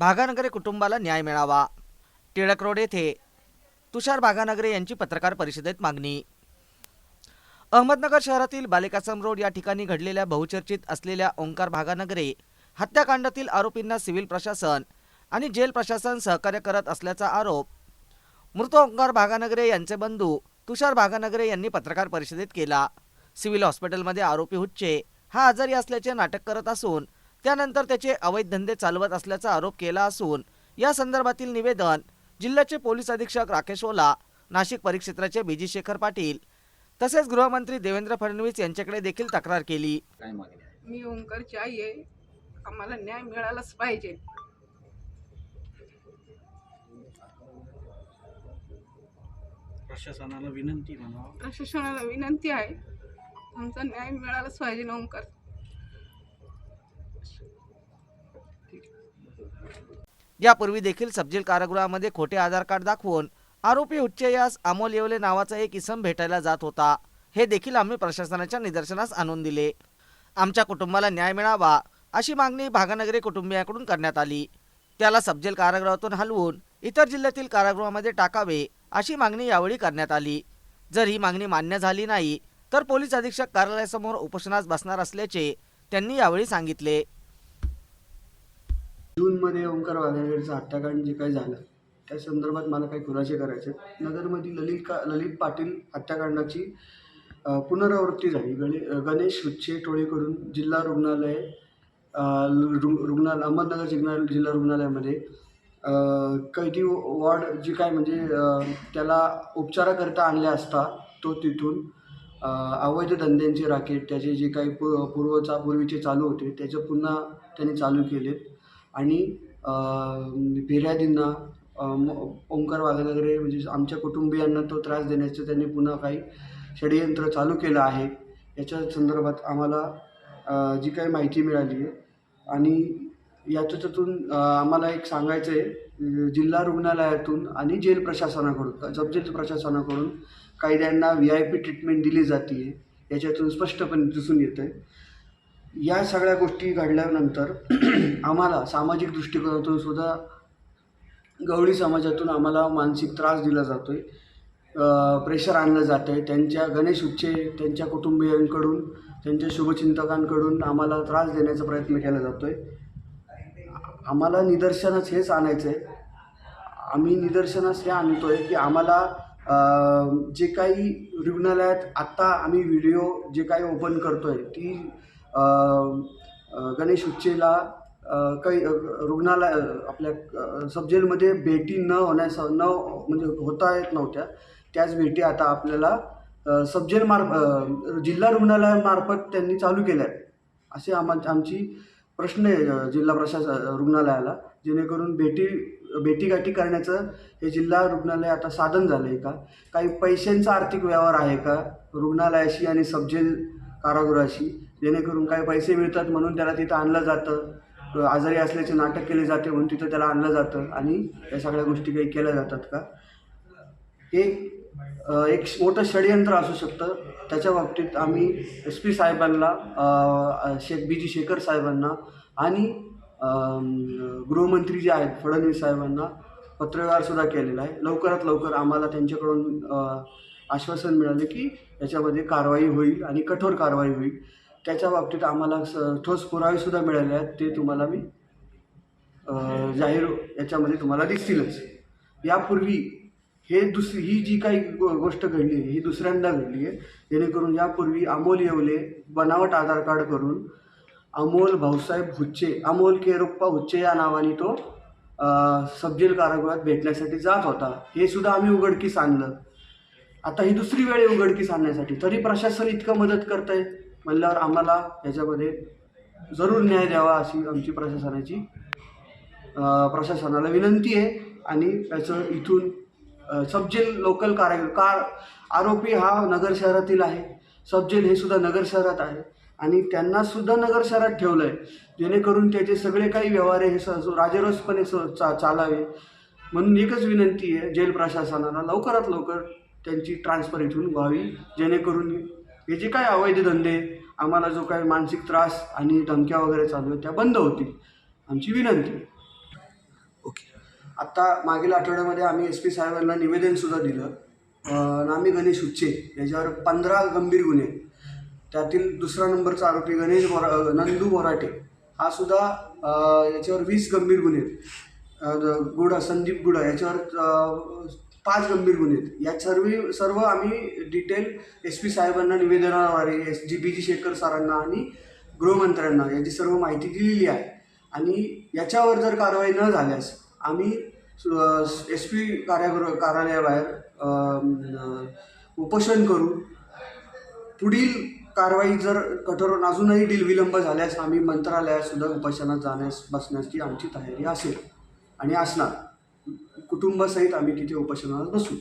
भागानगरे कुटुंबाला न्याय मिळावा. टिळक रोड येथे तुषार भागानगरे यांची पत्रकार परिषदेत मागणी. अहमदनगर शहरातील बालिकासम रोड या ठिकाणी घडलेल्या बहुचर्चित असलेल्या ओंकार भागानगरे हत्याकांडातील आरोपींना सिव्हिल प्रशासन आणि जेल प्रशासन सहकार्य करत असल्याचा आरोप. मृत ओंकार भागानगरे यांचे बंधू तुषार भागानगरे यांनी पत्रकार परिषदेत केला. सिव्हिल हॉस्पिटलमध्ये आरोपी हुच्चे हा आजारी असल्याचे नाटक करत असून त्यानंतर त्याचे अवैध धंदे चालवत असल्याचा आरोप केला असून या संदर्भातील निवेदन जिल्ह्याचे पोलीस अधीक्षक राकेश ओला नाशिक परिक्षेत्राचे बीजी शेखर पाटील तसेच गृहमंत्री देवेंद्र फडणवीस यांच्याकडे देखील तक्रार केली? मी ओंकारची आई आहे. आम्हाला न्याय मिळालाच पाहिजे. प्रशासनाला विनंती म्हणावं प्रशासनाला विनंती आहे. आमचा न्याय मिळालाच पाहिजे ओंकार? यापूर्वी देखील सबजेल कारागृहामध्ये खोटे आधार कार्ड दाखवून आरोपी उच्चयास अमोल येवले नावाचा एक इसम भेटायला जात होता. हे देखील आम्ही प्रशासनाच्या निदर्शनास आणून दिले. आमच्या कुटुंबाला न्याय मिळावा अशी मागणी भागानगरी कुटुंबियाकडून करण्यात आली. त्याला सबजेल कारागृहातून हलवून इतर जिल्ह्यातील कारागृहामध्ये टाकावे अशी मागणी यावेळी करण्यात आली. जर ही मागणी मान्य झाली नाही तर पोलीस अधीक्षक कार्यालयासमोर उपोषणास बसणार असल्याचे त्यांनी यावेळी सांगितले. जूनमध्ये ओंकार वाघागरचं हत्याकांड म्हणजे जे काही झालं? त्या संदर्भात मला काही खुलासे करायचे आहेत. नगरमधील ललित का ललित पाटील हत्याकांडाची पुनरावृत्ती झाली. गणे गणेश हुच्चे टोळीकडून जिल्हा रुग्णालय रुग्णालय अहमदनगर जिल्हा जिल्हा रुग्णालयामध्ये कैदी वॉर्ड जी काय म्हणजे त्याला उपचाराकरिता आणल्या असता तो तिथून अवैध धंद्यांचे राकेट त्याचे जे काही पू पूर्वचा पूर्वीचे चालू होते त्याचं पुन्हा त्यांनी चालू केले आणि फिर्यादींना ओंकार म- वगैरे म्हणजे आमच्या कुटुंबियांना तो त्रास देण्याचं त्यांनी पुन्हा काही षडयंत्र चालू केलं आहे. याच्या संदर्भात आम्हाला जी काही माहिती मिळाली आहे आणि याच्यातून आम्हाला एक सांगायचं आहे जिल्हा रुग्णालयातून आणि जेल प्रशासनाकडून सबजेल प्रशासनाकडून कायद्यांना व्ही आय पी ट्रीटमेंट दिली जाते याच्यातून स्पष्टपणे दिसून येतं आहे या सगळ्या गोष्टी घडल्यानंतर आम्हाला सामाजिक दृष्टिकोनातून सुद्धा गवळी समाजातून आम्हाला मानसिक त्रास दिला जातो आहे प्रेशर आणलं जातं आहे त्यांच्या गणेश उच्चे त्यांच्या कुटुंबियांकडून त्यांच्या शुभचिंतकांकडून आम्हाला त्रास देण्याचा प्रयत्न केला जातो आहे आम्हाला निदर्शनास हेच आणायचं आहे आम्ही निदर्शनास हे आणतो आहे की आम्हाला जे काही रुग्णालयात आत्ता आम्ही व्हिडिओ जे काही ओपन करतो आहे ती गणेश उच्चेला काही रुग्णालय आपल्या सबजेलमध्ये भेटी न होण्यास न म्हणजे होता येत नव्हत्या. त्याच भेटी आता आपल्याला सबजेल मार्फ जिल्हा रुग्णालयामार्फत त्यांनी चालू केल्या आहेत. असे आमा आमची प्रश्न आहे जिल्हा प्रशासन रुग्णालयाला जेणेकरून भेटी भेटीगाठी करण्याचं हे जिल्हा रुग्णालय आता साधन झालं आहे का? काही पैशांचा आर्थिक व्यवहार आहे का? रुग्णालयाशी आणि सबजेल कारागृहाशी? जेणेकरून काही पैसे मिळतात म्हणून त्याला तिथं आणलं जातं. आजारी असल्याचे नाटक केले जाते म्हणून तिथं त्याला आणलं जातं. आणि या सगळ्या गोष्टी काही केल्या जातात का? हे एक मोठं षडयंत्र असू शकतं. त्याच्या बाबतीत आम्ही एस पी साहेबांना शेख बी जी शेखर साहेबांना आणि गृहमंत्री जे आहेत फडणवीस साहेबांना पत्रव्यवहारसुद्धा केलेला आहे. लवकरात लवकर आम्हाला त्यांच्याकडून आश्वासन मिळाले की याच्यामध्ये कारवाई होईल आणि कठोर कारवाई होईल. त्याच्या बाबतीत आम्हाला स ठोस पुरावेसुद्धा मिळाले आहेत. ते तुम्हाला मी जाहीर याच्यामध्ये तुम्हाला दिसतीलच. यापूर्वी हे दुसरी ही जी काही गो गोष्ट घडली आहे ही दुसऱ्यांदा घडली आहे. जेणेकरून यापूर्वी अमोल येवले बनावट आधार कार्ड करून अमोल भाऊसाहेब हुच्चे अमोल केरुप्पा हुच्चे या नावाने तो अ, सबजेल कारागृहात भेटण्यासाठी जात होता. हे सुद्धा आम्ही उघडकीस आणलं. आता ही दुसरी वेळ उघडकीस आणण्यासाठी. तरी प्रशासन इतकं मदत करत आहे म्हणल्यावर आम्हाला याच्यामध्ये जरूर न्याय द्यावा अशी आमची प्रशासनाची प्रशासनाला विनंती आहे. आणि त्याचं इथून सबजेल लोकल कारागीर कार आरोपी हा नगर शहरातील आहे. सबजेल हे सुद्धा नगर शहरात आहे. आणि त्यांना सुद्धा नगर शहरात ठेवलं आहे जेणेकरून त्याचे सगळे काही व्यवहार हे स राजरोसपणे स चा चालावे. म्हणून एकच विनंती आहे जेल प्रशासनाला लवकरात लवकर त्यांची ट्रान्सफर इथून व्हावी. जेणेकरून हे जे काही अवैध धंदे आम्हाला जो काही मानसिक त्रास आणि धमक्या वगैरे चालू आहेत त्या बंद होतील. आमची विनंती. आहे आत्ता मागील आठवड्यामध्ये आम्ही एस पी साहेबांना निवेदनसुद्धा दिलं. नामी गणेश उच्चे याच्यावर पंधरा गंभीर गुन्हे. त्यातील दुसरा नंबरचा आरोपी गणेश बोरा नंदू बोराटे हा सुद्धा याच्यावर वीस गंभीर गुन्हे गुडा संदीप गुडा याच्यावर पाच गंभीर गुन्हे आहेत. या सर्व सर्व आम्ही डिटेल एस पी साहेबांना निवेदनाद्वारे एस जी बी जी शेखर सरांना आणि गृहमंत्र्यांना याची सर्व माहिती दिलेली आहे. आणि याच्यावर जर कारवाई न झाल्यास आम्ही एस पी कार्यागृह कार्यालयाबाहेर उपोषण करू पुढील कारवाई जर कठोर अजूनही डील विलंब झाल्यास आम्ही मंत्रालयात सुद्धा उपोषणात जाण्यास बसण्याची आमची तयारी असेल आणि असणार. कुटुंबासहित आम्ही तिथे उपोषणाला बसू